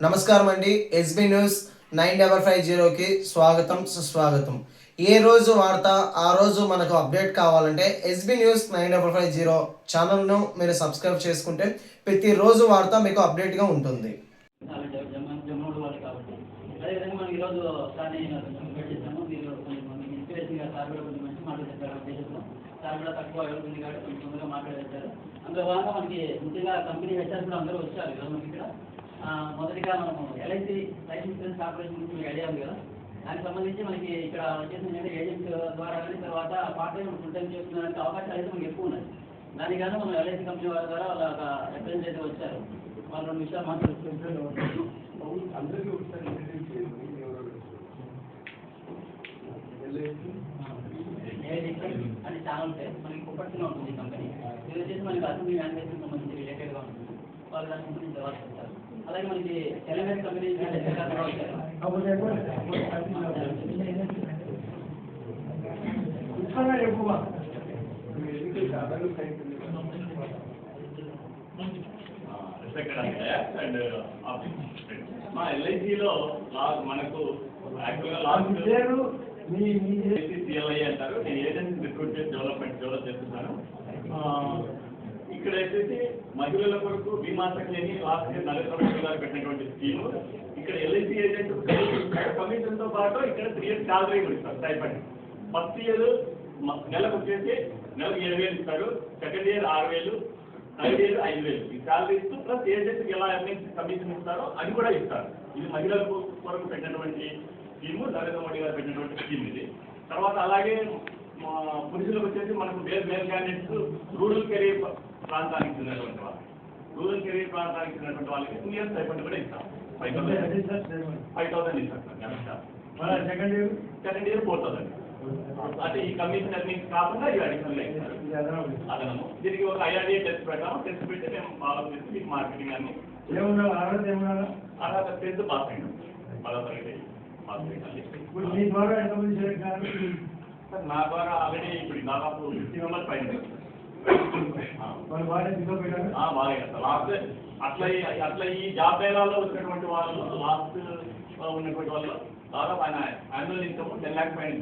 నమస్కారం అండి SB news nine double five జీరోకి స్వాగతం సుస్వాగతం. ఏ రోజు వార్త ఆ రోజు మనకు అప్డేట్ కావాలంటే SB news nine double five zero ఛానల్ను మీరు సబ్స్క్రైబ్ చేసుకుంటే ప్రతిరోజు వార్త మీకు అప్డేట్గా ఉంటుంది. మనకి సార్ కూడా తక్కువ కాబట్టి కొంచెం అందులో భాగంగా మనకి ముఖ్యంగా కంపెనీ హెచ్ఆర్ కూడా అందరూ వచ్చారు. మనకి ఇక్కడ మొదటిగా మనము ఎల్ఐసి లైఫ్ ఇన్సూరెన్స్ కార్పొరేషన్ గురించి మీకు ఐడియా ఉంది కదా? దానికి సంబంధించి మనకి ఇక్కడ వచ్చేసి ఏంటంటే ఏజెంట్ ద్వారా కానీ తర్వాత పార్ట్ టైం ఫుల్ టైం చేస్తున్నారంటే అవకాశాలు అయితే మనకి ఎక్కువ ఉన్నాయి. దానికి గాను మనం ఎల్ఐసి కంపెనీ వారి ద్వారా వాళ్ళ ఒక రిప్రజెంటేటివ్ వచ్చారు. వాళ్ళు రెండు విషయాలు. ఎల్ఐసి అని ఛానల్ పేరు మనకి కుప్పట్లో ఉంటుంది కంపెనీ ఇది వచ్చేసి మనకి అసెంబ్లీ మ్యానుఫ్యాక్చరింగ్ సంబంధించి రిలేటెడ్గా ఉంటుంది. వాళ్ళు దాని గురించి తర్వాత చెప్తారు. అలాగే మనకి కంపెనీ రెస్పెక్టెడ్ అండ్ మా ఎల్ఐసిలో మనకు యాక్చువల్గా లాస్ట్ పేరు మీ అంటారు. నేను ఏజెన్సీ రిక్రూట్మెంట్ డెవలప్మెంట్ డెవలప్ చేస్తున్నాను. ఇక్కడ వచ్చేసి మహిళల కొరకు బీమా సఖిని లాస్ట్ ఇయర్ నరేంద్ర మోడీ గారు పెట్టినటువంటి స్కీమ్. ఇక్కడ ఎల్ఐసి ఏజెంట్ కమిషన్తో పాటు ఇక్కడ త్రీ ఇయర్స్ శాలరీ కూడా ఇస్తారు స్టైఫండ్. ఫస్ట్ ఇయర్ నెలకు వచ్చేసి నెలకు ఏడు వేలు ఇస్తారు సెకండ్ ఇయర్ ఆరు వేలు థర్డ్ ఇయర్ ఐదు వేలు. ఈ శాలరీ ఇస్తూ ప్లస్ ఏజెంట్కి ఎలా ఎర్నింగ్స్ కమిషన్ ఇస్తారో అది కూడా ఇస్తారు. ఇది మహిళల కొరకు పెట్టినటువంటి స్కీము నరేంద్ర మోడీ గారు పెట్టినటువంటి స్కీమ్ ఇది. తర్వాత అలాగే పురుషులకు వచ్చేసి మనకు male male candidates rural career ప్రాంతానికి చెందినటువంటి వాళ్ళు రూరల్ కెరీర్ ప్రాంతానికి చెందినటువంటి వాళ్ళకి టూ ఇయర్స్ అయిపోయింది కూడా ఇస్తాం ఫైవ్ థౌసండ్ ఫైవ్ థౌసండ్ ఇస్తాం సార్ నెల sir second year second year four thousand అంటే ఈ కమిషన్ ఎర్నింగ్స్ కాకుండా ఇవి అడిషనల్ ఇస్తారు అదనము దీనికి ఒక ఐఆర్డీ టెస్ట్ పెట్టాము టెస్ట్ పెట్టి మేము ఫాలో చేసి మీకు మార్కెటింగ్ అన్ని ఏముండాలి అర్హత ఏముండాలి అలా టెన్త్ పాస్ అయ్యాం పదో తరగతి పాస్ అయ్యాలి ఇప్పుడు మీ ద్వారా ఎంతమంది సెలెక్ట్ కావాలి సార్ నా ద్వారా ఆల్రెడీ ఇప్పుడు దాదాపు ఫిఫ్టీ మెంబర్స్ పైన లాస్ట్ అట్లా ఈ- అట్లా ఈ జాబ్ మేళాలో వచ్చినటువంటి వాళ్ళు లాస్ట్ ఉన్నటువంటి వాళ్ళు దాదాపు ఆయన యాన్యువల్ ఇన్కమ్ టెన్ ల్యాక్స్ పైన.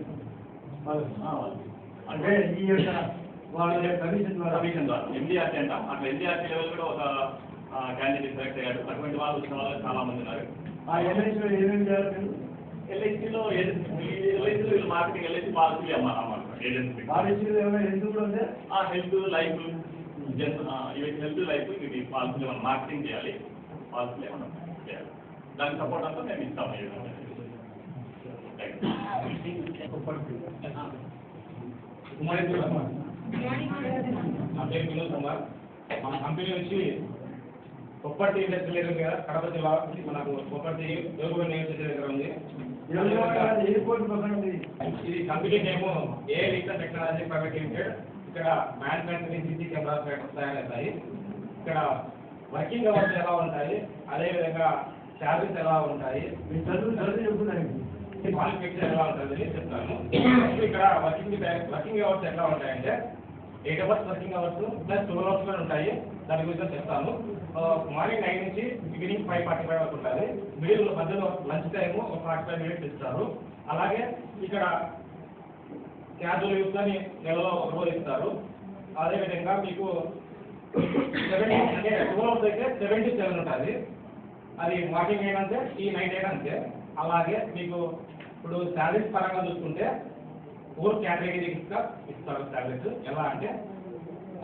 అంటే ఈ యొక్క వాళ్ళ కమిషన్ ద్వారా? కమిషన్ ద్వారా. ఎండిఆర్టీ అంటాం. అట్లా ఎండిఆర్టీ లెవెల్ కూడా ఒక క్యాండిడేట్ సెలెక్ట్ అయ్యాడు. అటువంటి వాళ్ళు వచ్చిన వాళ్ళు చాలా మంది ఉన్నారు. ఆ ఎల్ఐసిలో ఏమేమి చేయాలి ఎల్ఐసిలో ఎల్ఐసిలో వీళ్ళు మార్కెటింగ్ ఎల్ఐసి పాలసీ అమ్మాలి అన్నమాట ఏమైనా హెల్త్ లైఫ్ జన్ ఇవి హెల్త్ లైఫ్ ఇవి పాలసీలు మనం మార్కెటింగ్ చేయాలి? పాలసీలు మనం చేయాలి? దాని సపోర్ట్ అంతా మేము ఇస్తాం. ఈ విధంగా. Thank you. నా పేరు వినోద్ కుమార్. మన కంపెనీ వచ్చి కొప్పటి ఇండస్ట్రియల్ ఏరియా కదా కడప జిల్లా మనకు కొప్పటి యోగుల నియోజకవర్గం దగ్గర ఉంది. ఎయిర్పోర్ట్ ఇది company name a recent technology private limited ఇక్కడ మ్యానుఫ్యాక్చరింగ్ సిటీ కెమెరాస్ తయారవుతాయి. ఇక్కడ వర్కింగ్ అవర్స్ ఎలా ఉంటాయి అదేవిధంగా చార్జెస్ ఎలా ఉంటాయి మీ చదువు చదువు చెప్పుదానికి క్వాలిఫికేషన్ ఎలా ఉంటుంది చెప్తాను. ఇక్కడ వర్కింగ్ వర్కింగ్ అవర్స్ ఎట్లా ఉంటాయంటే eight hours working hours plus two hours కూడా ఉంటాయి. దాని గురించి చెప్తాను. మార్నింగ్ నైన్ నుంచి ఈవినింగ్ ఫైవ్ ఫార్టీ ఫైవ్ వరకు ఉంటుంది మిడిల్ మధ్యలో లంచ్ టైం ఒక ఫార్టీ ఫైవ్ మినిట్స్ ఇస్తారు. అలాగే ఇక్కడ క్యాజువల్ యూస్ అని నెలలో ఒక రోజు ఇస్తారు. అదేవిధంగా మీకు సెవెన్ అంటే టూ అవర్స్ అయితే సెవెన్ టు సెవెన్ ఉంటుంది. అది మార్నింగ్ అయినంతే ఈ నైట్ అయినంతే అలాగే మీకు ఇప్పుడు శాలరీస్ పరంగా చూసుకుంటే ఫోర్ కేటగిరీస్గా ఇస్తారు శాలరీస్ ఎలా అంటే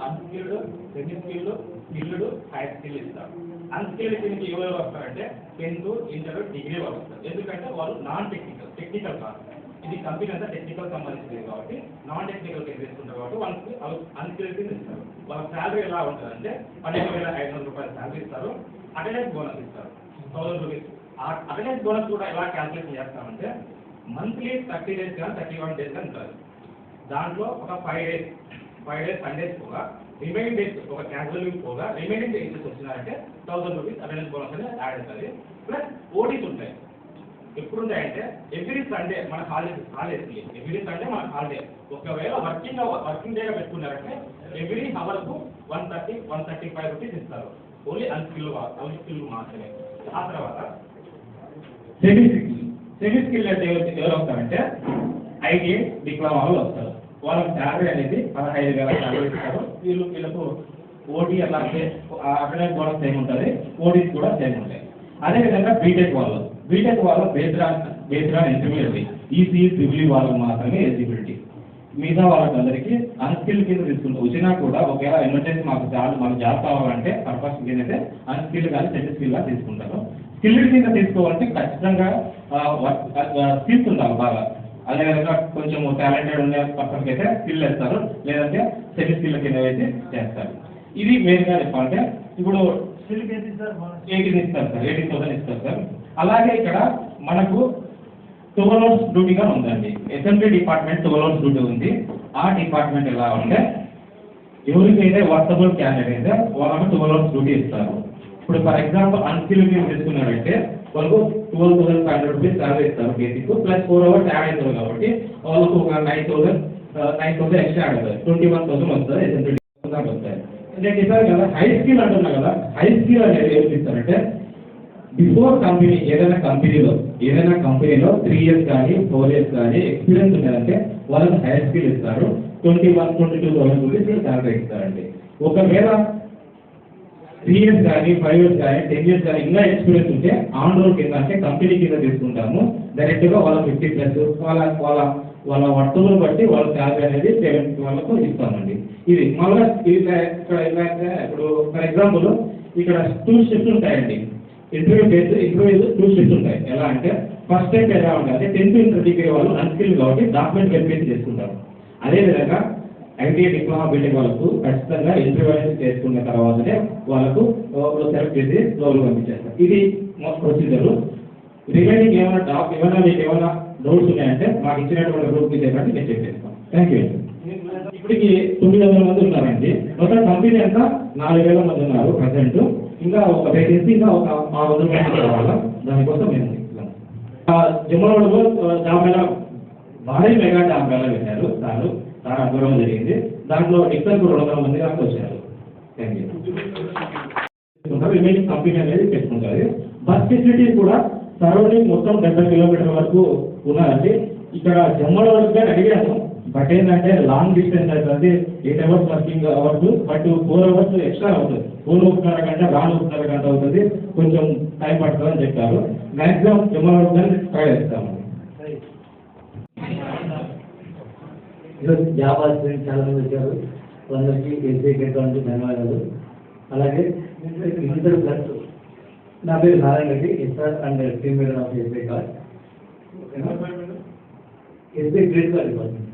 unskilled semi skilled skilled high skill ఇస్తారు. అన్స్కిల్డ్ కిందకి ఎవరు వస్తారంటే టెన్త్ ఇంటర్ డిగ్రీ వాళ్ళు వస్తారు. ఎందుకంటే వాళ్ళు నాన్ టెక్నికల్ టెక్నికల్ కాదు. ఇది కంపెనీ అంతా టెక్నికల్ సంబంధించింది కాబట్టి నాన్ టెక్నికల్ కింద తీసుకుంటారు కాబట్టి వాళ్ళకి అన్స్కిల్డ్ ఇస్తారు. వాళ్ళ శాలరీ ఎలా ఉంటుందంటే పన్నెండు వేల ఐదు వందల రూపాయలు శాలరీ ఇస్తారు. అటెండెన్స్ బోనస్ ఇస్తారు. Thousand rupees. అటెండెన్స్ బోనస్ కూడా ఎలా క్యాల్కులేషన్ చేస్తామంటే మంత్లీ థర్టీ డేస్ కానీ థర్టీ వన్ డేస్ అంటారు ఉంటుంది దాంట్లో ఒక five days five days Sundays పోగా రిమైనింగ్ డేస్ ఒక క్యాజువల్ వీక్ పోగా రిమైనింగ్ డేస్ వచ్చినారంటే థౌసండ్ రూపీస్ అటెండెన్స్ బోనస్ అనేది యాడ్ అవుతుంది. ప్లస్ ఓటీస్ ఉంటాయి. ఎప్పుడు ఉంటాయంటే ఎవ్రీ సండే మన హాలిడేస్ హాలిడేస్కి ఎవ్రీ సండే మన హాలిడే ఒకవేళ వర్కింగ్ వర్కింగ్ డేగా పెట్టుకున్నారంటే every అవర్కు one thirty one thirty five rupees ఇస్తారు. ఓన్లీ అన్స్కిల్ అన్స్కిల్ మాత్రమే. ఆ తర్వాత సెమీ స్కిల్ సెమీ స్కిల్ ఎవరు వస్తారంటే ఐటీ డిప్లొమా వాళ్ళు వస్తారు. వాళ్ళకి శాలరీ అనేది పదహైదు వేల శాలరీ ఇస్తారు. వీళ్ళు వీళ్ళకు ఓటీ అలాగే అక్కడే కూడా సేమ్ ఉంటుంది. ఓటీస్ కూడా సేమ్ ఉంటాయి అదేవిధంగా బీటెక్ వాళ్ళు. బీటెక్ వాళ్ళు based బేద్రా based on intermediate EC civil వాళ్ళకి మాత్రమే ఎలిజిబిలిటీ మిగతా వాళ్ళకందరికీ అన్స్కిల్ కింద తీసుకుంటాం వచ్చినా కూడా ఒకవేళ ఎమర్జెన్సీ మాకు జాబ్ మాకు జాబ్ కావాలంటే పర్పస్ కింద అన్స్కిల్ కానీ సెట్ స్కిల్గా తీసుకుంటారు. స్కిల్ కింద తీసుకోవాలంటే ఖచ్చితంగా స్కిల్స్ ఉండాలి బాగా. అదేవిధంగా కొంచెం టాలెంటెడ్ ఉండే పర్సన్కి అయితే స్కిల్ వేస్తారు లేదంటే సెమీ స్కిల్ కింద వేసి చేస్తారు. ఇది మెయిన్గా చెప్పాలంటే ఇప్పుడు ఎయిటీన్ ఇస్తారు సార్ ఎయిటీన్ థౌసండ్ ఇస్తారు సార్ అలాగే ఇక్కడ మనకు ట్వెల్వ్ అవర్స్ డ్యూటీగా ఉందండి. SMP department twelve hours duty ఉంది. ఆ డిపార్ట్మెంట్ ఎలా ఉంటే ఎవరికైతే వర్తబుల్ క్యాండిడేట్ అయితే వాళ్ళకి ట్వెల్వ్ అవర్స్ డ్యూటీ ఇస్తారు. ఇప్పుడు ఫర్ ఎగ్జాంపుల్ అన్స్కిల్ తీసుకున్నారంటే వాళ్ళకు twelve thousand five hundred rupees salary ఇస్తారు basic plus four hours add అవుతుంది కాబట్టి వాళ్ళకు ఒక nine thousand nine thousand extra add అవుతుంది ట్వంటీ వన్ థౌసండ్ వస్తుంది థౌసండ్ వస్తాయి. నేను చెప్పాను కదా హై స్కిల్ అంటున్నా కదా హై స్కిల్ అనేది ఏం ఇస్తారంటే బిఫోర్ కంపెనీ ఏదైనా కంపెనీలో ఏదైనా కంపెనీలో త్రీ ఇయర్స్ కానీ ఫోర్ ఇయర్స్ కానీ ఎక్స్పీరియన్స్ ఉండాలంటే వాళ్ళకి హై స్కిల్ ఇస్తారు. Twenty one twenty two thousand rupees salary ఇస్తారండి. ఒకవేళ త్రీ ఇయర్స్ కానీ ఫైవ్ ఇయర్స్ కానీ టెన్ ఇయర్స్ కానీ ఇంకా ఎక్స్పీరియన్స్ ఉంటే ఆన్ రోల్ కింద అంటే కంపెనీ కింద తీసుకుంటాము. డైరెక్ట్గా వాళ్ళ ఫిఫ్టీ ప్లస్ వాళ్ళ వాళ్ళ వాళ్ళ వర్తములు బట్టి వాళ్ళ శాలరీ అనేది పేమెంట్ వాళ్ళకు ఇస్తామండి. ఇది మళ్ళీ ఇలా ఇక్కడ ఇలా ఇప్పుడు ఫర్ ఎగ్జాంపుల్ ఇక్కడ టూ షిఫ్ట్స్ ఉంటాయండి. Interview base interview two shifts ఉంటాయి. ఎలా అంటే ఫస్ట్ టైం ఎలా ఉండాలి టెన్త్ ఇంటర్ డిగ్రీ వాళ్ళు అన్స్కిల్ కాబట్టి డాక్యుమెంట్ వెరిఫికేషన్ చేసుకుంటారు. అదేవిధంగా ఐటీ డిప్లొమా బీటెక్ వాళ్ళకు ఖచ్చితంగా ఇంటర్వ్యూ చేసుకున్న తర్వాతనే వాళ్ళకు సెలెక్ట్ చేసి లోన్లు పంపించేస్తారు. ఇది ప్రొసీజర్ రిమైనింగ్ ఏమైనా డాక్ ఏమైనా మీకు ఏమైనా డౌట్స్ ఉన్నాయంటే మాకు ఇచ్చినటువంటి గ్రూప్ చెప్పండి నేను చెప్పేస్తాను థ్యాంక్ యూ ఇప్పటికి తొమ్మిది వందల మంది ఉన్నారండి. మొత్తం కంపెనీ అంతా నాలుగు వేల మంది ఉన్నారు ప్రజెంట్ ఇంకా ఒక వేకెన్సీ ఇంకా ఒక ఆరు వందల మంది కావాలా దానికోసం మేము ఇస్తున్నాం. ఆ జమ్మలవాడలో జాబ్ మేళ భారీ మెగా జాబ్ మేళ పెట్టారు సార్. సార్ జరిగింది. దాంట్లో ఎక్సెల్ రెండు వందల మంది దాకా వచ్చారు. రిమైనింగ్ కంపెనీ అనేది పెట్టుకుంటారు. బస్ ఫెసిలిటీ కూడా సరౌండింగ్ మొత్తం డెబ్బై కిలోమీటర్ వరకు ఉన్నదండి. ఇక్కడ జమ్మల వరకు అడిగాను. బట్ ఏంటంటే లాంగ్ డిస్టెన్స్ అవుతుంది eight hours working hours but four hours extra అవుతుంది. ఫోర్ ఒకటిన్నర గంట రాను ఒకటిన్నర గంట అవుతుంది. కొంచెం టైం పడుతుందని చెప్పారు. మ్యాక్సిమం జమ్మల వరకు కానీ ట్రై చేస్తాము ఈరోజు జాబ్ ఆస్పిరెంట్ చాలా మంది వచ్చారు. వాళ్ళకి ఎస్బీఐ ధన్యవాదాలు అలాగే ఇంటర్ ప్లస్ నా పేరు Narayana Reddy SR and team leader of SBI card SBI credit card department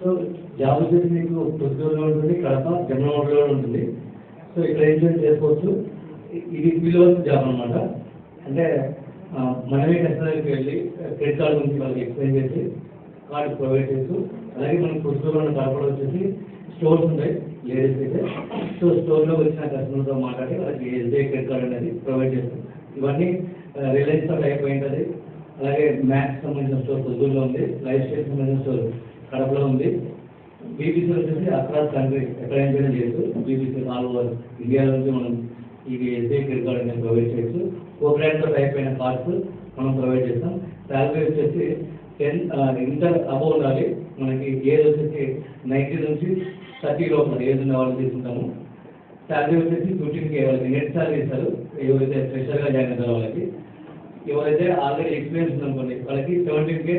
so job వచ్చేసి మీకు పుత్తూరులో ఉంటుంది కడప జమ్మలమూడులో ఉంటుంది. సో ఇక్కడ ఏం చేసి చేసుకోవచ్చు ఇది పిల్లవర్స్ జాబ్ అనమాట అంటే మనమే కస్టమర్కి వెళ్ళి క్రెడిట్ కార్డు గురించి వాళ్ళకి ఎక్స్ప్లెయిన్ చేసి కార్డు ప్రొవైడ్ చేస్తూ అలాగే మనకి పుత్తూరులో కలపడం వచ్చేసి స్టోర్స్ ఉంటాయి లేడీస్ అయితే. సో స్టోర్లో వచ్చిన కస్టమర్తో మాట్లాడి వాళ్ళకి ఎస్బీఐ క్రెడిట్ కార్డు అనేది ప్రొవైడ్ చేస్తాం. ఇవన్నీ రిలయన్స్ అయిపోయి ఉంటుంది అలాగే మ్యాథ్స్ సంబంధించిన స్టోర్ పుత్తూరులో ఉంది లైఫ్ స్టైల్ సంబంధించిన స్టోర్ కడపలో ఉంది. బీబీసీ వచ్చేసి అక్రాస్ కంట్రీ ఎక్కడైనా చేయొచ్చు బీబీసీ ఆల్ ఓవర్ ఇండియా నుంచి మనం ఇవి ఎస్బీఐ క్రెడిట్ కార్డ్ అనేది ప్రొవైడ్ చేయొచ్చు. ఓ బ్రాండ్తో అయిపోయిన కార్డ్స్ మనం ప్రొవైడ్ చేస్తాం. శాలరీ వచ్చేసి టెన్ ఇంటర్ అబౌవ్ ఉండాలి. మనకి ఏజ్ వచ్చేసి నైన్టీ నుంచి థర్టీ లోపల ఏజ్ ఉన్న వాళ్ళు తీసుకుంటాము. శాలరీ వచ్చేసి ఫిఫ్టీన్ కే వాళ్ళకి నెట్ శాలరీ ఇస్తారు. ఎవరైతే ఫ్రెషర్గా జాయిన్ అవుతారో వాళ్ళకి. ఎవరైతే ఆల్రెడీ ఎక్స్పీరియన్స్ ఉందనుకోండి వాళ్ళకి సెవెంటీన్ కే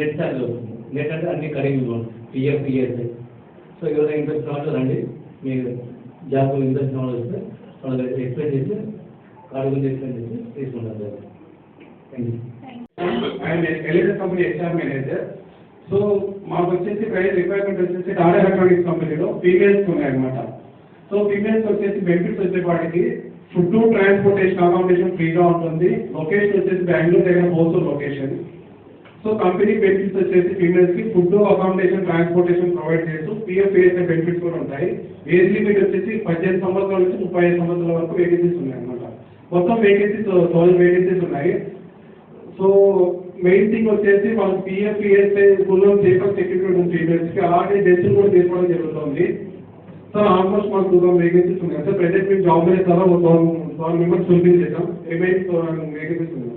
నెట్ శాలరీ వస్తుంది. నెట్ అంటే అన్ని కడిగి పిఎఫ్ పిఎస్ సో ఎవరైనా ఇంట్రెస్ట్ కావాలి రండి. మీరు జాబ్ ఇంట్రెస్ట్ వాళ్ళు వస్తే వాళ్ళకి ఎక్స్ప్లెయిన్ చేసి కార్డు గురించి ఎక్స్ప్లెయిన్ చేసి తీసుకుంటారు థ్యాంక్ యూ ఆయన ఎలిజర్ కంపెనీ హెచ్ఆర్ మేనేజర్ సో మాకు వచ్చేసి ప్రైస్ రిక్వైర్మెంట్ వచ్చేసి టాటా ఎలక్ట్రానిక్స్ కంపెనీలో ఫీమేల్స్ ఉన్నాయన్నమాట సో ఫీమేల్స్ వచ్చేసి బెనిఫిట్స్ వచ్చే వాటికి ఫుడ్ ట్రాన్స్పోర్టేషన్ అకామిడేషన్ ఫ్రీగా ఉంటుంది. లొకేషన్ వచ్చేసి బెంగళూరు దగ్గర wholesale location so company benefits వచ్చేసి ఫీమేల్స్కి ఫుడ్ అకామిడేషన్ ట్రాన్స్పోర్టేషన్ ప్రొవైడ్ చేస్తూ పిఎఫ్ ఏఎస్ఐ బెనిఫిట్స్ కూడా ఉంటాయి. ఏజ్ లిమిట్ వచ్చేసి పద్దెనిమిది సంవత్సరాల నుంచి ముప్పై ఐదు సంవత్సరాల వరకు వేకెన్సీస్ ఉన్నాయి అన్నమాట మొత్తం వేకెన్సీస్ థౌసండ్ వేకెన్సీస్ ఉన్నాయి. సో మెయిన్ థింగ్ వచ్చేసి వాళ్ళకి పిఎఫ్ పిఎస్ఐ స్కూల్లో సెక్యూరిటీ ఉంది ఫీమేల్స్కి అలాగే డెసిషన్ కూడా తీసుకోవడం జరుగుతుంది. సార్ ఆల్మోస్ట్ మాకు టూ థౌసండ్ వేకెన్సీస్ ఉన్నాయి సార్ ప్రెసెంట్ మేము జాబ్ మీద చాలా థౌసండ్ థౌసండ్ మెంబర్స్ ఫుల్ఫిల్ చేసాం రిమైన్ వేకెన్సీస్ ఉన్నాయి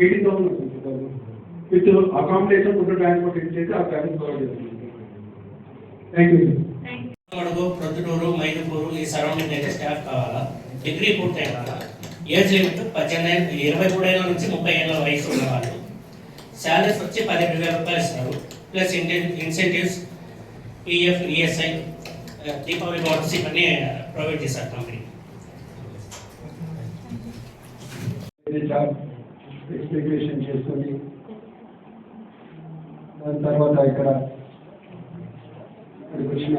ఎయిటీన్ థౌసండ్ వస్తుంది సార్. విత్ అకామిడేషన్ ఫుడ్ ట్రాన్స్పోర్ట్ ఇచ్చేసి ఆ సర్వీస్ ప్రొవైడ్ చేస్తుంది thank you sir Proddatur Maidupur ఈ సరౌండింగ్ అయితే స్టాఫ్ కావాలా? డిగ్రీ పూర్తయిన ఏజ్ లిమిట్ పద్దెనిమిది ఇరవై మూడేళ్ళ నుంచి ముప్పై ఏళ్ళ వయసు ఉన్నవాళ్ళు. శాలరీస్ వచ్చి పదిహేడు వేల రూపాయలు ఇస్తారు plus incentives PF ESI Deepavali bonus ఇవన్నీ ప్రొవైడ్ చేస్తారు కంపెనీ జాబ్ ఎక్స్పెక్టేషన్ దాని తర్వాత ఇక్కడ ఇక్కడికి వచ్చిన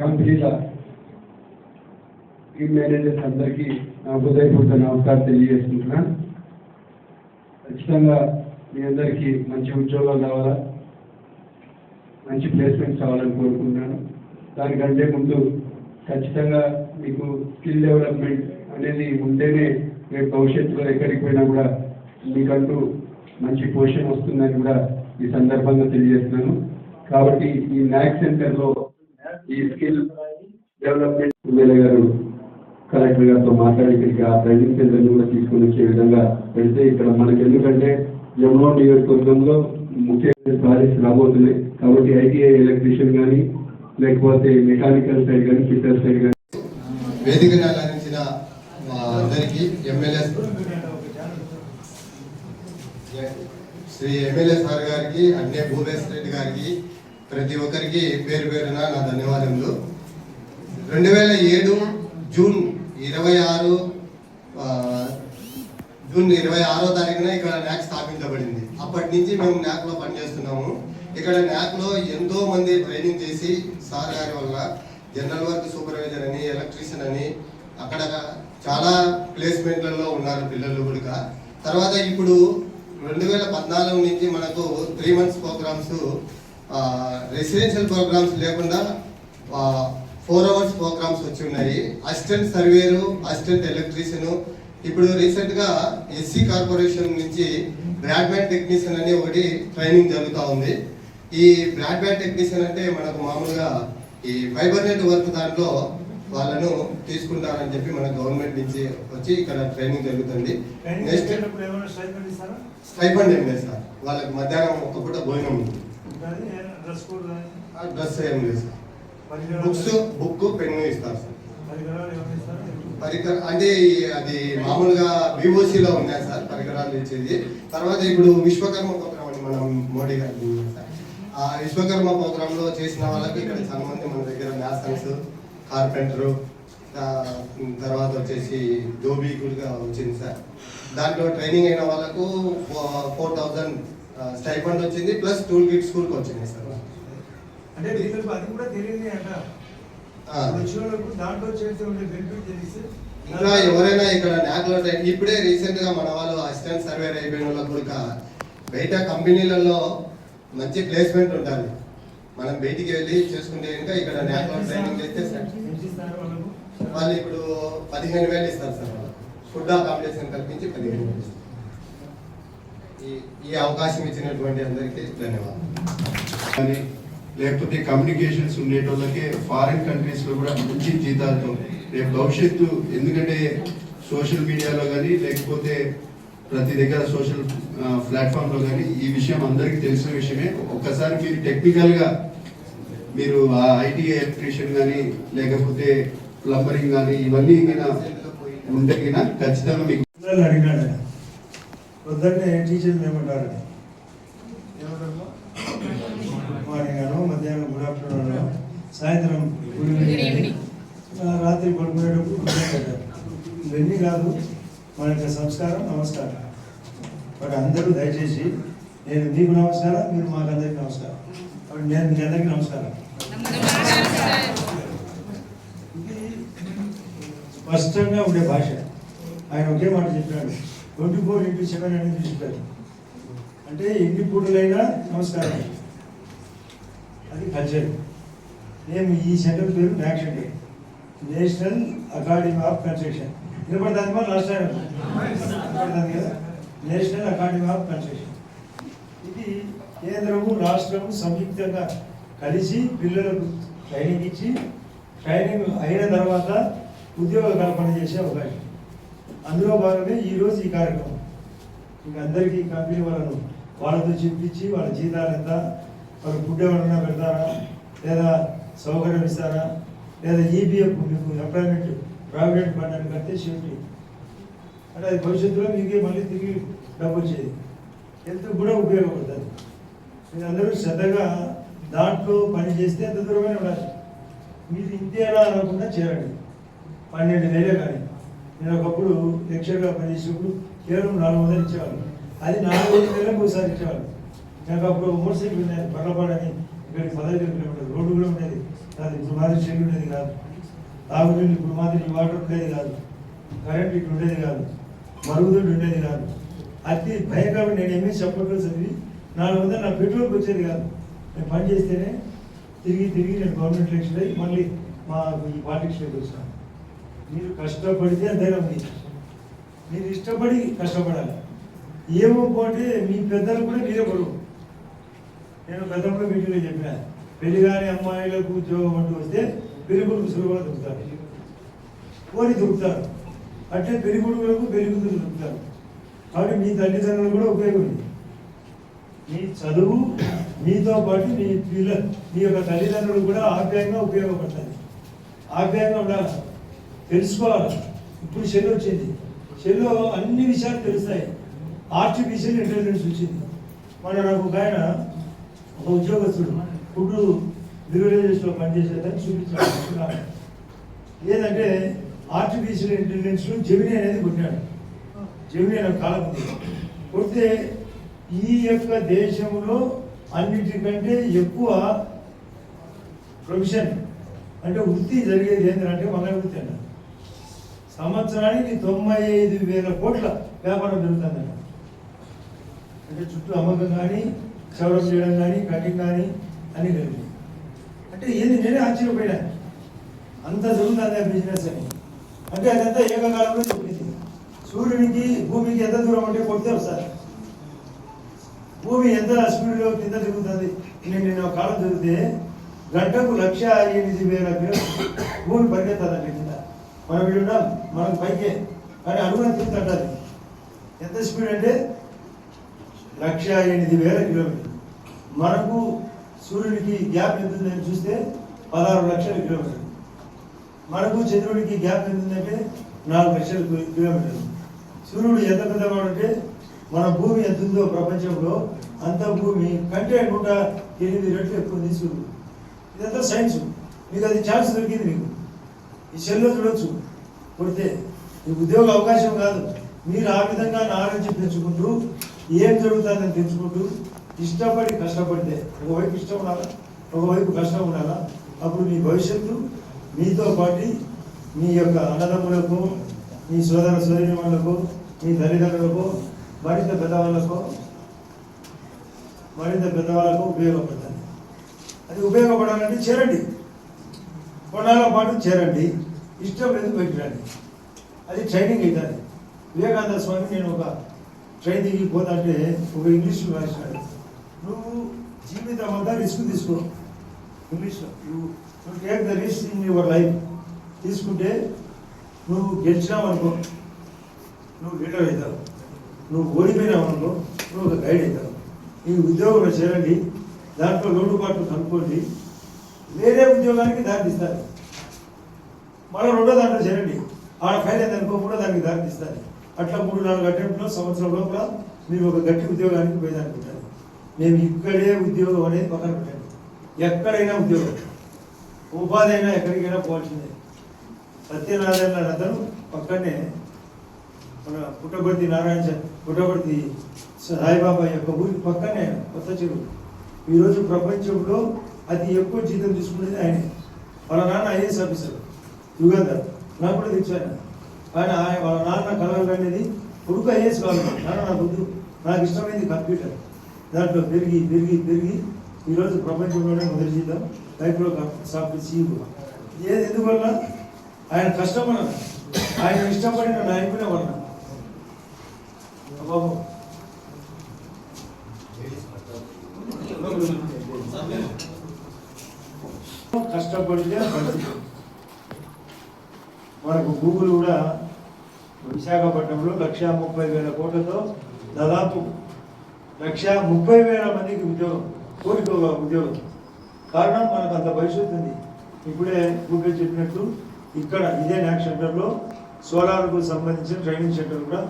కంపెనీల ఈ మేనేజర్స్ అందరికీ నా హృదయపూర్వక నమస్కారం తెలియజేసుకుంటున్నాను ఖచ్చితంగా మీ అందరికీ మంచి ఉద్యోగాలు కావాలా మంచి ప్లేస్మెంట్స్ కావాలని కోరుకుంటున్నాను. దానికంటే ముందు ఖచ్చితంగా మీకు స్కిల్ డెవలప్మెంట్ అనేది ఉంటేనే రేపు భవిష్యత్తులో ఎక్కడికి పోయినా కూడా మీకంటూ మంచి పొజిషన్ వస్తుందని కూడా ఈ సందర్భంగా తెలియజేస్తున్నాను. కాబట్టి ఈ న్యాక్ సెంటర్లో ఈ స్కిల్ డెవలప్మెంట్ ఎమ్మెల్యే గారు కలెక్టర్ గారితో మాట్లాడి ఇక్కడికి ఆ ట్రైనింగ్ సెంటర్ని కూడా తీసుకుని వచ్చే విధంగా వెళ్తే ఇక్కడ మనకి ఎందుకంటే యమునో నియోజకవర్గంలో ముఖ్యమైన ప్రాజెక్ట్స్ రాబోతున్నాయి కాబట్టి ఐటీఐ ఎలక్ట్రీషియన్ కానీ లేకపోతే మెకానికల్ సైడ్ కానీ ఫిట్టర్ సైడ్ కానీ వేదికగా అలంకరించిన అందరికీ ఎమ్మెల్యే శ్రీ ఎమ్మెల్యే సార్ గారికి అన్నే భూమేశ్వర రెడ్డి గారికి ప్రతి ఒక్కరికి పేరు పేరున నా ధన్యవాదములు. రెండు వేల ఏడు జూన్ ఇరవై ఆరు జూన్ ఇరవై ఆరో తారీఖున ఇక్కడ న్యాక్ స్థాపించబడింది. అప్పటి నుంచి మేము న్యాక్లో పనిచేస్తున్నాము. ఇక్కడ న్యాక్లో ఎంతో మంది ట్రైనింగ్ చేసి సార్ గారి వల్ల జనరల్ వర్క్ సూపర్వైజర్ అని ఎలక్ట్రీషియన్ అని అక్కడ చాలా ప్లేస్మెంట్లలో ఉన్నారు పిల్లలు కూడా. తర్వాత ఇప్పుడు రెండు వేల పద్నాలుగు నుంచి మనకు three months programs residential programs లేకుండా ఫోర్ అవర్స్ ప్రోగ్రామ్స్ వచ్చి ఉన్నాయి అసిస్టెంట్ సర్వేరు అసిస్టెంట్ ఎలక్ట్రీషియన్ ఇప్పుడు రీసెంట్గా ఎస్సీ కార్పొరేషన్ నుంచి బ్రాడ్బ్యాండ్ టెక్నీషియన్ అని ఒకటి ట్రైనింగ్ జరుగుతూ ఉంది. ఈ బ్రాడ్బ్యాండ్ టెక్నీషియన్ అంటే మనకు మామూలుగా ఈ ఫైబర్ నెట్ వర్క్ దాంట్లో వాళ్ళను తీసుకుంటారని చెప్పి మన గవర్నమెంట్ నుంచి వచ్చి ఇక్కడ ట్రైనింగ్ జరుగుతుంది. నెక్స్ట్ స్టైఫండ్ ఏం లేదు సార్. వాళ్ళకి మధ్యాహ్నం ఒక్క పూట భోజనం డ్రెస్ ఏం లేదు సార్. బుక్స్ బుక్ పెన్ను ఇస్తారు సార్. పరికర అంటే అది మామూలుగా VOC లో ఉన్నాయి సార్ పరికరాలు ఇచ్చేది. తర్వాత ఇప్పుడు విశ్వకర్మ ప్రోగ్రామ్ అని మనం మోడీ గారు ఆ విశ్వకర్మ ప్రోగ్రామ్లో చేసిన వాళ్ళకి ఇక్కడ చాలా మంది మన దగ్గర మ్యాసన్స్ కార్పెంటరు తర్వాత వచ్చేసి దోబీ కూడా వచ్చింది సార్. దాంట్లో ట్రైనింగ్ అయిన వాళ్ళకు ఫోర్ థౌజండ్ స్టైఫండ్ వచ్చింది ప్లస్ టూల్ కిట్ స్కూల్కి వచ్చింది సార్. అంటే వీళ్ళకి అది కూడా తెలియదు అంట. ఆ. వచ్చిన వాళ్ళకు దాంట్లో చేస్తే ఉండే బెనిఫిట్ తెలిసి ఇంకా ఎవరైనా ఇక్కడ నాకులో ఇప్పుడే రీసెంట్గా మన వాళ్ళు అసిస్టెంట్ సర్వేర్ అయిపోయిన వాళ్ళకు కూడా బయట కంపెనీలలో మంచి ప్లేస్మెంట్ ఉంటుంది మనం బయటికి వెళ్ళి చేసుకుంటే కనుక ఇక్కడ నాకులో ట్రైనింగ్ చేస్తే వాళ్ళు ఇప్పుడు పదిహేను వేలు ఇస్తారు సార్ వాళ్ళు. ఫుడ్ అకామిడేషన్ కల్పించి పదిహేను వేలు ఇస్తారు. ఈ ఈ అవకాశం ఇచ్చినటువంటి అందరికీ ధన్యవాదాలు. లేకపోతే కమ్యూనికేషన్స్ ఉండేటోళ్ళకే ఫారిన్ కంట్రీస్లో కూడా మంచి జీతాలతో రేపు భవిష్యత్తు ఎందుకంటే సోషల్ మీడియాలో కానీ లేకపోతే ప్రతి దగ్గర సోషల్ ప్లాట్ఫామ్లో కానీ ఈ విషయం అందరికీ తెలిసిన విషయమే. ఒక్కసారి మీరు టెక్నికల్గా మీరు ఆ ఐటీ ఎలక్ట్రీషియన్ కానీ లేకపోతే ప్లంబరింగ్ కానీ ఇవన్నీ గిన ఉంటే ఖచ్చితంగా మీకు అడిగినాడు పొద్దున్నే టీచర్లు ఏమంటారు ఏమంటారు మార్నింగ్ అను మధ్యాహ్నం గుడ్ ఆఫ్టర్నూన్ అను సాయంత్రం రాత్రి పడుకునేటప్పుడు ఇవన్నీ కాదు మన యొక్క సంస్కారం నమస్కారం. బట్ అందరూ దయచేసి నేను మీకు నమస్కారం మీరు మాకు అందరికీ నమస్కారం. కాబట్టి నేను మీకు అందరికీ నమస్కారం. స్పష్టంగా ఉండే భాష. ఆయన ఒకే మాట చెప్పాడు. ట్వంటీ ఫోర్ ఇంటూ సెవెన్ అనేది చెప్పారు అంటే ఎన్ని పూటలైనా నమస్కారం. అది కల్చర్ మేము ఈ సెంటర్ పేరు నాక్షన్ నేషనల్ అకాడమీ ఆఫ్ కన్స్ట్రక్షన్. వినపడుతుంది మా లాస్ట్ టైం వినపడుతుంది కదా? National academy of construction. ఇది కేంద్రము రాష్ట్రము సంయుక్తంగా కలిసి పిల్లలకు ట్రైనింగ్ ఇచ్చి ట్రైనింగ్ అయిన తర్వాత ఉద్యోగ కల్పన చేసే అవకాశం. అందులో భాగమే ఈరోజు ఈ కార్యక్రమం. ఇక అందరికీ కంపెనీ వాళ్ళను వాళ్ళతో చెప్పించి వాళ్ళ జీతాలు ఎంత వాళ్ళు ఫుడ్ ఎవరన్నా పెడతారా? లేదా సౌకర్యం ఇస్తారా లేదా ఈపీఎఫ్ మీకు ఎంప్లాయ్మెంట్ ప్రావిడెంట్ ఫండ్ అని కడితే సేఫ్టీ అంటే అది భవిష్యత్తులో మీకే మళ్ళీ తిరిగి డబ్బు వచ్చేది. హెల్త్ కూడా ఉపయోగపడుతుంది. మీరు అందరూ శ్రద్ధగా దాంట్లో పని చేస్తే ఎంత దూరమైన ఉండాలి మీరు ఇంతే ఎలా అనకుండా చేయండి. పన్నెండు వేలే కానీ. నేను ఒకప్పుడు లెక్చర్గా పనిచేసినప్పుడు కేవలం నాలుగు వందలు ఇచ్చేవాళ్ళు. అది నాలుగు వందల వేలకు ఒకసారి ఇచ్చేవాళ్ళు. నాకు అప్పుడు మోటార్ సైకిల్ ఉండేది పర్లపాడని ఇక్కడికి పదహైదు కిలోమీటర్లు రోడ్డు కూడా ఉండేది. అది ఇప్పుడు మాదిరి చెల్లి ఉండేది కాదు. తాగునీళ్ళు ఇప్పుడు మాదిరి వాటర్ ఉండేది కాదు. కరెంట్ ఇటు ఉండేది కాదు. మరుగుదొడ్డు ఉండేది కాదు. అతి భయంకరం నేను ఏమీ చెప్పట్లు చదివి నాలుగు వందలు నా పెట్రోల్కి వచ్చేది కాదు. నేను పని చేస్తేనే తిరిగి తిరిగి నేను గవర్నమెంట్ ఎలక్షన్ అయ్యి మళ్ళీ మా ఈ పాలిటిక్స్లోకి వచ్చాను. మీరు కష్టపడితే అంతేనా ఉంది మీరు ఇష్టపడి కష్టపడాలి. ఏమో పోతే మీ పెద్దలు కూడా మీరే పడవు నేను గతంలో మీటింగ్లో చెప్పాను. పెళ్ళి కాని అమ్మాయిలకు ఉద్యోగం అంటూ వస్తే పెరుగుడుకు సులువుగా దొరుకుతారు. కోరి దొరుకుతారు. అంటే పెరుగుడులకు పెరుగుతులు దొరుకుతారు. కాబట్టి మీ తల్లిదండ్రులు కూడా ఉపయోగం మీ చదువు మీతో పాటు మీ పిల్ల మీ యొక్క తల్లిదండ్రులు కూడా ఆప్యాయంగా ఉపయోగపడతాయి. ఆప్యాయంగా ఉండాలి. తెలుసుకోవాలి. ఇప్పుడు సెల్ వచ్చింది. సెల్లో అన్ని విషయాలు తెలుస్తాయి. ఆర్టిఫిషియల్ ఇంటెలిజెన్స్ వచ్చింది. మన నాకు ఒక ఆయన ఒక ఉద్యోగస్తుడు ఫుడ్ లివరేజెస్లో పనిచేసేదని చూపించాను లేదంటే ఆర్టిఫిషియల్ ఇంటెలిజెన్స్ జమిని అనేది కొట్టాడు జమిని అనే కాలం కొడితే ఈ యొక్క దేశంలో అన్నిటికంటే ఎక్కువ ప్రొఫెషన్ అంటే వృత్తి జరిగేది ఏంటంటే మన వృత్తి అన్న సంవత్సరానికి తొంభై ఐదు వేల కోట్ల వ్యాపారం జరుగుతుందన్న అంటే చుట్టూ అమ్మకం కానీ క్షవరం చేయడం కానీ కటింగ్ కానీ అని కలిపి అంటే ఏంది నేనే ఆశ్చర్యపోయినా. అంత జరుగుతుంది బిజినెస్ అని. అంటే అదంతా ఏకకాలంలో చెప్పింది. సూర్యునికి భూమికి ఎంత దూరం అంటే కొడితే సార్ భూమి ఎంత స్పీడ్లో కింద తిరుగుతుంది? నేను నేను కాలం తిరిగితే గంటకు లక్ష ఎనిమిది వేల కిలోమీటర్లు భూమి పరిగెత్తాలండి కింద మనం వీడు మనం మనకు పైకే. కానీ అనుగుణ తిరుగుతుంటుంది ఎంత స్పీడ్ అంటే? లక్ష ఎనిమిది వేల కిలోమీటర్లు. మనకు సూర్యుడికి గ్యాప్ ఎంత ఉందని చూస్తే పదహారు లక్షల కిలోమీటర్లు. మనకు చంద్రుడికి గ్యాప్ ఎంత ఉందంటే నాలుగు లక్షల కిలోమీటర్లు. సూర్యుడు ఎంత పెద్దవాడు అంటే మన భూమి ఎంత ఉందో ప్రపంచంలో అంత భూమి కంటే నూట ఎనిమిది రెట్లు ఎక్కువ ఉంది సూర్యుడు. ఇదంతా సైన్స్. మీకు అది ఛాన్స్ దొరికింది మీకు. ఈ సెల్లో చూడొచ్చు. కొడితే ఈ ఉద్యోగ అవకాశం కాదు. మీరు ఆ విధంగా నాలెడ్జ్ పెంచుకుంటూ ఏం జరుగుతుందని తెలుసుకుంటూ ఇష్టపడి కష్టపడితే ఒకవైపు ఇష్టం ఉండాలా? ఒకవైపు కష్టం ఉండాలా? అప్పుడు మీ భవిష్యత్తు మీతో పాటు మీ యొక్క అన్నదమ్ములకు మీ సోదర సోదరిమణులకు మీ తల్లిదండ్రులకు మరింత పెద్దవాళ్ళకు మరింత పెద్దవాళ్ళకు ఉపయోగపడుతుంది అది ఉపయోగపడాలంటే చేరండి. కొన్నాళ్ళ పాటు చేరండి. ఇష్టం లేదు బయటికి రండి అది ట్రైనింగ్ అవుతుంది. వివేకానంద స్వామి నేను ఒక ట్రైన్ దిగి పోతుంటే ఒక ఇంగ్లీష్లో రాసినాడు. నువ్వు జీవితం అంతా రిస్క్ తీసుకో. ఇంగ్లీష్లో take the risk in your life తీసుకుంటే నువ్వు గెలిచినావు అనుకో. నువ్వు లీడర్ అవుతావు. నువ్వు ఓడిపోయినావు అనుకో నువ్వు ఒక గైడ్ అవుతావు. ఈ ఉద్యోగంలో చేరండి. దాంట్లో లోటుపాట్లు కనుక్కోండి. వేరే ఉద్యోగానికి దారి తీస్తారు. మళ్ళీ రెండో దాంట్లో చేరండి. ఆడ ఫైల్ అయితే అనుకోకుండా దానికి దారి తీస్తారు. అట్లా మూడు నాలుగు అటెంప్ట్లో సంవత్సరం లోపల మీరు ఒక గట్టి ఉద్యోగానికి పోయేదానుకుంటారు మేము ఇక్కడే ఉద్యోగం అనేది పక్కన పెట్టండి. ఎక్కడైనా ఉద్యోగం. ఉపాధి అయినా ఎక్కడికైనా పోవాల్సిందే. సత్యనారాయణ రథను పక్కనే మన పుట్టబర్తి నారాయణ పుట్టపర్తి పుట్టబర్తి సాయిబాబా యొక్క ఊరి పక్కనే కొత్త చెరువు. ఈరోజు ప్రపంచంలో అతి ఎక్కువ జీతం తీసుకునేది ఆయనే. వాళ్ళ నాన్న ఐఏఎస్ ఆఫీసర్ యుగంధర్. నాకు కూడా తెచ్చాను ఆయన. ఆయన వాళ్ళ నాన్న కలగలు అనేది కొడుకు ఐఏఎస్ కావాలి. నాన్న నాకు నాకు ఇష్టమైంది కంప్యూటర్. దాంట్లో పెరిగి పెరిగి పెరిగి ఈరోజు ప్రపంచంలోనే మొదటి జీతం మైక్రో సాఫ్ట్ సీఈఓ. ఏది ఎందువల్ల? ఆయన కష్టపడ ఆయన ఇష్టపడిన నాయకుడే వలన బాబు కష్టపడితే మనకు గూగుల్ కూడా విశాఖపట్నంలో లక్ష ముప్పై వేల కోట్లతో దాదాపు లక్ష ముప్పై వేల మందికి ఉద్యోగం కోరిక ఒక ఉద్యోగం. కారణం మనకు అంత భవిష్యత్తు ఉంది. ఇప్పుడే గూగుల్ చెప్పినట్టు ఇక్కడ ఇదే న్యాక్ సెంటర్లో సోలార్కు సంబంధించిన ట్రైనింగ్ సెంటర్ కూడా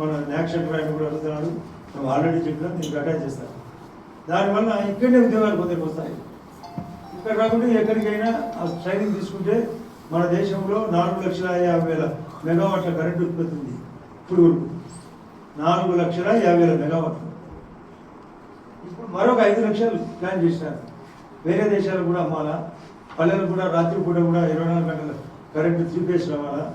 మన న్యాక్ సెంటర్ ఆయన కూడా అడుగుతున్నాడు. మేము ఆల్రెడీ చెప్పినాం నేను అటాచ్ చేస్తాను దానివల్ల ఇక్కడనే ఉద్యోగాలు కొందరికి వస్తాయి. ఇక్కడ కాకుండా ఎక్కడికైనా ఆ ట్రైనింగ్ తీసుకుంటే మన దేశంలో నాలుగు లక్షల యాభై వేల మెగావాట్ల కరెంటు ఉత్పత్తి ఉంది. ఇప్పుడు నాలుగు లక్షల యాభై వేల మెగావాట్లు. ఇప్పుడు మరొక ఐదు లక్షలు ప్లాన్ చేసినారు. వేరే దేశాలకు కూడా అమ్మాలా? పల్లెలు కూడా రాత్రిపూట కూడా ఇరవై నాలుగు గంటలు కరెంటు త్రీ రావాలా?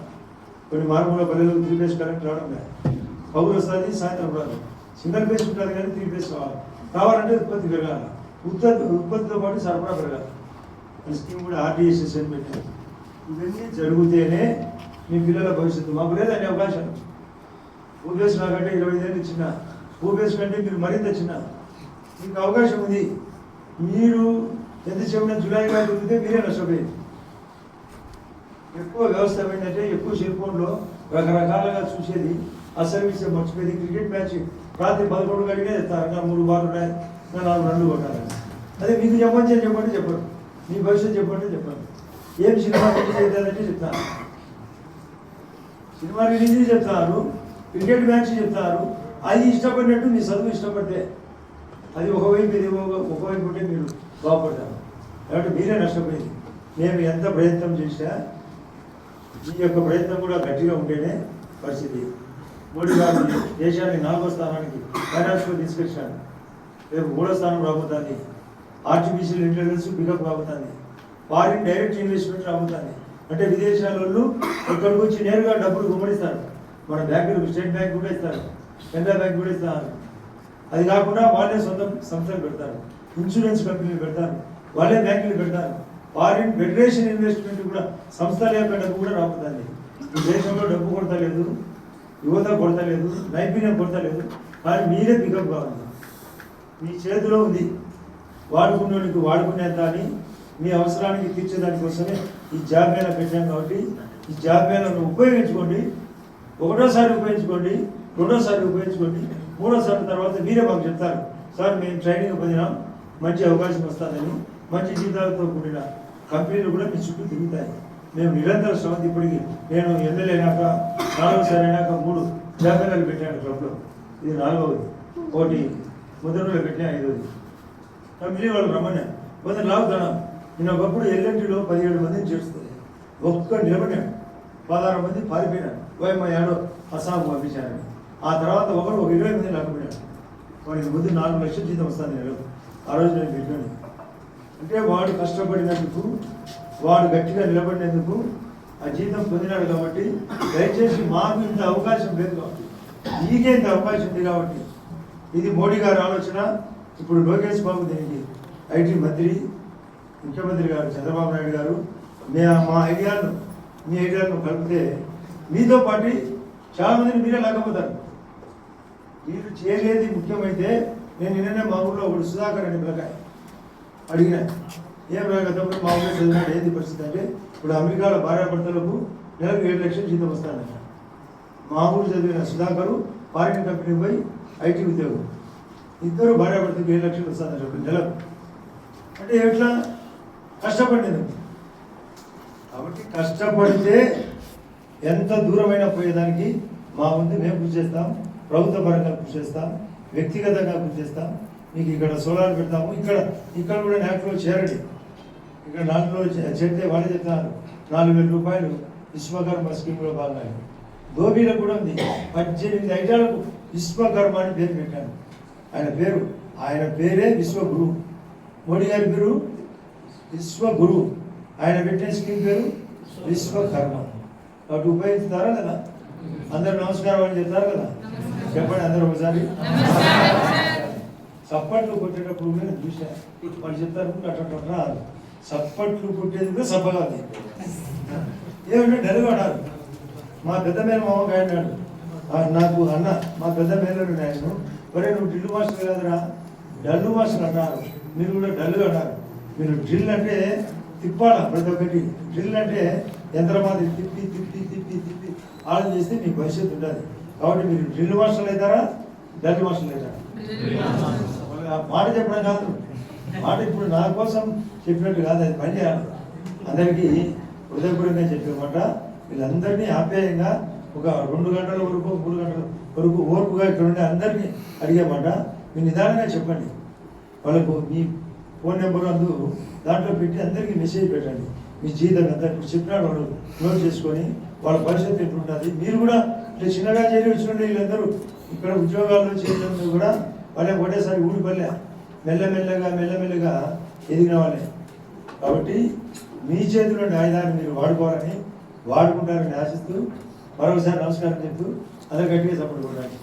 కొన్ని మారుమూల పల్లెలకు త్రీ ఫేస్ కరెంట్ రావడం లేదు. పౌరు వస్తుంది సాయంత్రం రాదు. సింగల్ ఫేస్ ఉంటుంది కానీ త్రీ ఫేస్ రావాలి. కావాలంటే ఉత్పత్తి పెరగాలి. ఉత్పత్తి ఉత్పత్తితో పాటు సరఫరా పెరగాలి. స్కీమ్ కూడా ఆర్టీఎస్ఎస్ అని పెట్టారు. ఇవన్నీ జరిగితేనే మీ పిల్లల భవిష్యత్తు. మాకు లేదండి అవకాశం. ఊపేస్ నాకంటే ఇరవై ఐదేళ్ళు చిన్న. ఊపేస్ కంటే మీరు మరింత చిన్న. మీకు అవకాశం ఉంది. మీరు ఎంత చెప్పిన జూలై గారు దొరికితే మీరే నష్టపోయింది ఎక్కువ వ్యవస్థ ఏంటంటే ఎక్కువ సెల్ఫోన్లో రకరకాలుగా చూసేది. ఆ సర్వీస్ మర్చిపోయేది. క్రికెట్ మ్యాచ్ రాత్రి పదకొండు గడిగే చెప్తారు మూడు బార్లు ఉన్నాయి. నాలుగు రన్లు కొట్టాలి. అదే మీకు చెప్పండి అని చెప్పండి చెప్పండి మీ భవిష్యత్తు చెప్పండి చెప్పండి ఏం సినిమా రిలీజ్ అవుతుందంటే చెప్తాను. సినిమా రిలీజ్ చెప్తారు. క్రికెట్ మ్యాచ్ చెప్తారు. అది ఇష్టపడినట్టు మీ చదువు ఇష్టపడితే. అది ఒకవైపు ఇది ఒకవైపు ఉంటే మీరు బాగుపడతారు. కాబట్టి మీరే నష్టపోయింది. మేము ఎంత ప్రయత్నం చేసినా ఈ యొక్క ప్రయత్నం కూడా గట్టిగా ఉంటేనే పరిస్థితి. మోడీ గారు దేశాన్ని నాలుగో స్థానానికి ఫైనాన్స్లో తీసుకొచ్చాను రేపు మూడో స్థానం రాబోతుంది. ఆర్టిఫిషియల్ ఇంటెలిజెన్స్ పికప్ రాబోతుంది. ఫారిన్ డైరెక్ట్ ఇన్వెస్ట్మెంట్ రాబోతుంది. అంటే విదేశాల వాళ్ళు ఇక్కడికి వచ్చి నేరుగా డబ్బులు గుమ్మడిస్తారు. మన బ్యాంకులు స్టేట్ బ్యాంక్ కూడా ఇస్తారు. కెనరా బ్యాంక్ కూడా ఇస్తారు. అది కాకుండా వాళ్ళే సొంత సంస్థలు పెడతారు. ఇన్సూరెన్స్ కంపెనీలు పెడతారు. వాళ్ళే బ్యాంకులు పెడతారు. ఫారిన్ ఫెడరేషన్ ఇన్వెస్ట్మెంట్ కూడా సంస్థల యొక్క డబ్బు కూడా రాబోతుంది ఈ దేశంలో డబ్బు కొడతలేదు యువత కొడతలేదు నైపుణ్యం కొడతలేదు. కానీ మీరే పికప్ కావాలి. మీ చేతిలో ఉంది. వాడుకునేవాడికి వాడుకునేంత అని మీ అవసరానికి తీర్చేదాని కోసమే ఈ జాబ్ మేళ పెట్టాం కాబట్టి ఈ జాబ్ మేళను ఉపయోగించుకోండి. ఒకటోసారి ఉపయోగించుకోండి రెండోసారి ఉపయోగించుకోండి. మూడోసారి తర్వాత మీరే మాకు చెప్తారు. సార్ మేము ట్రైనింగ్ పొందినాం మంచి అవకాశం వస్తుందని మంచి జీతాలతో కూడిన కంపెనీలు కూడా మీ చుట్టూ తిరుగుతాయి. మేము నిరంతర శ్రమ ఇప్పటికీ నేను ఎమ్మెల్యే నాలుగోసారి అయినాక మూడు జాతకాలు పెట్టాను క్లబ్లో. ఇది నాలుగవది. ఒకటి మొదటిలో పెట్టిన ఐదవది. కంపెనీ వాళ్ళు రమ్మన్నా. కొంత లాగుతాను నేను ఒకప్పుడు ఎల్ఎన్టీలో పదిహేడు మందిని చేస్తుంది ఒక్క నిలబడినాడు పదహారు మంది పారిపోయినాడు వైమ యాడో అస్సాం పంపించాను ఆ తర్వాత ఒకడు ఒక ఇరవై మంది లేకపోయినాడు వాడికి ముందు నాలుగు లక్షల జీతం వస్తుంది నేను. ఆ రోజు నేను పెట్టాను అంటే వాడు కష్టపడినందుకు వాడు గట్టిగా నిలబడినందుకు ఆ జీతం పొందినాడు కాబట్టి దయచేసి మాకు ఇంత అవకాశం లేదు కాబట్టి మీకే ఇంత అవకాశం ఉంది కాబట్టి ఇది మోడీ గారి ఆలోచన. ఇప్పుడు లోకేష్ బాబు దీనికి ఐటీ మంత్రి ముఖ్యమంత్రి గారు చంద్రబాబు నాయుడు గారు. మే మా ఐడియాలను మీ ఐడియాలను కలిపితే మీతో పాటు చాలా మందిని మీరే లేకపోతారు మీరు చేయలేది ముఖ్యమైతే నేను నిన్ననే మా ఊళ్ళో ఒకడు సుధాకర్ అని పిల్లకాయ అడిగిన ఏం గతంలో మా ఊళ్ళో చదివినాడు ఏంది పరిస్థితి? అంటే ఇప్పుడు అమెరికాలో భార్యాభర్తలకు నెలకు ఏడు లక్షలు జీతం వస్తానంట మా ఊరు చదివిన సుధాకరు ఫారిన్ కంపెనీ పోయి ఐటీ ఉద్యోగం. ఇద్దరు భార్యాభర్తకు ఏడు లక్షలు వస్తానంట ఇప్పుడు నెలకు. అంటే ఎట్లా? కష్టపడింది. కాబట్టి కష్టపడితే ఎంత దూరమైనా పోయేదానికి మా ముందు మేము కృషి చేస్తాం. ప్రభుత్వ పరంగా కృషి చేస్తాం వ్యక్తిగతంగా కృషి చేస్తాం. మీకు ఇక్కడ సోలార్ పెడతాము. ఇక్కడ ఇక్కడ కూడా నాట్లో చేరండి. ఇక్కడ నాలుగులో చేరితే వాళ్ళే చెప్తున్నారు నాలుగు వేల రూపాయలు విశ్వకర్మ స్కీమ్లో భాగంగా. ధోబీలో కూడా ఉంది. పద్దెనిమిది ఐటాలకు విశ్వకర్మ అని పేరు పెట్టాను ఆయన పేరు ఆయన పేరే విశ్వగురు. మోడీ గారి పేరు విశ్వగురు. ఆయన పెట్టిన స్కీమ్ పేరు విశ్వకర్మ. కాబట్టి ఉపయోగిస్తారా కదా అందరూ నమస్కారం అని చెప్తారు కదా? చెప్పండి అందరూ ఒకసారి. చప్పట్లు కొట్టేటప్పుడు నేను చూసా వాళ్ళు చెప్తారు అట్లా రాదు. చప్పట్లు కొట్టేది కూడా ఉంది. ఏమంటే డెలగడారు మా పెద్ద మేన మామకి అన్నాడు "ఆ, నాకు అన్న మా పెద్ద మేనడు నేను ఒరే నువ్వు డ్రిల్ మాస్టర్ కాదురా. డల్లు మాస్టర్ అన్నారు. మీరు కూడా డల్లు అన్నారు. మీరు డ్రిల్ అంటే తిప్పాలి ప్రతి ఒక్కటి? డ్రిల్ అంటే యంత్రమాది తిప్పి తిప్పి తిప్పి తిప్పి ఆలోచన చేస్తే మీ భవిష్యత్తు ఉంటుంది కాబట్టి మీరు డ్రిల్ మాస్టర్లు అవుతారా? డల్ మాస్టర్లు అవుతారా? మాట చెప్పడం కాదు. మాట ఇప్పుడు నా కోసం చెప్పినట్టు కాదు అది పని చేయాలి. అందరికీ హృదయపూర్వకంగా చెప్పేమాట వీళ్ళందరినీ ఆప్యాయంగా ఒక రెండు గంటల వరకు మూడు గంటల వరకు ఓర్పుగా ఇక్కడ ఉండే అందరినీ అడిగేమాట మీరు నిదానంగా చెప్పండి. వాళ్ళకు మీ ఫోన్ నెంబర్ అందు దాంట్లో పెట్టి అందరికీ మెసేజ్ పెట్టండి. మీ జీవితం ఎంత ఇప్పుడు చెప్పినాడు వాడు నోట్ చేసుకొని వాళ్ళ భవిష్యత్తు ఎట్లుంటుంది? మీరు కూడా ఇట్లా చిన్నగా చేరి వచ్చిన వీళ్ళందరూ ఇక్కడ ఉద్యోగాల్లో చేయడం కూడా వాళ్ళే ఒకటేసారి ఊడిపల్లె మెల్లమెల్లగా మెల్లమెల్లగా ఎదిగిన వాళ్ళే. కాబట్టి మీ చేతిలో న్యాయదాన్ని మీరు వాడుకోవాలని వాడుకుంటారని ఆశిస్తూ మరొకసారి నమస్కారం చెప్తూ అందరు గట్టిగా సపోర్ట్ కొట్టాలి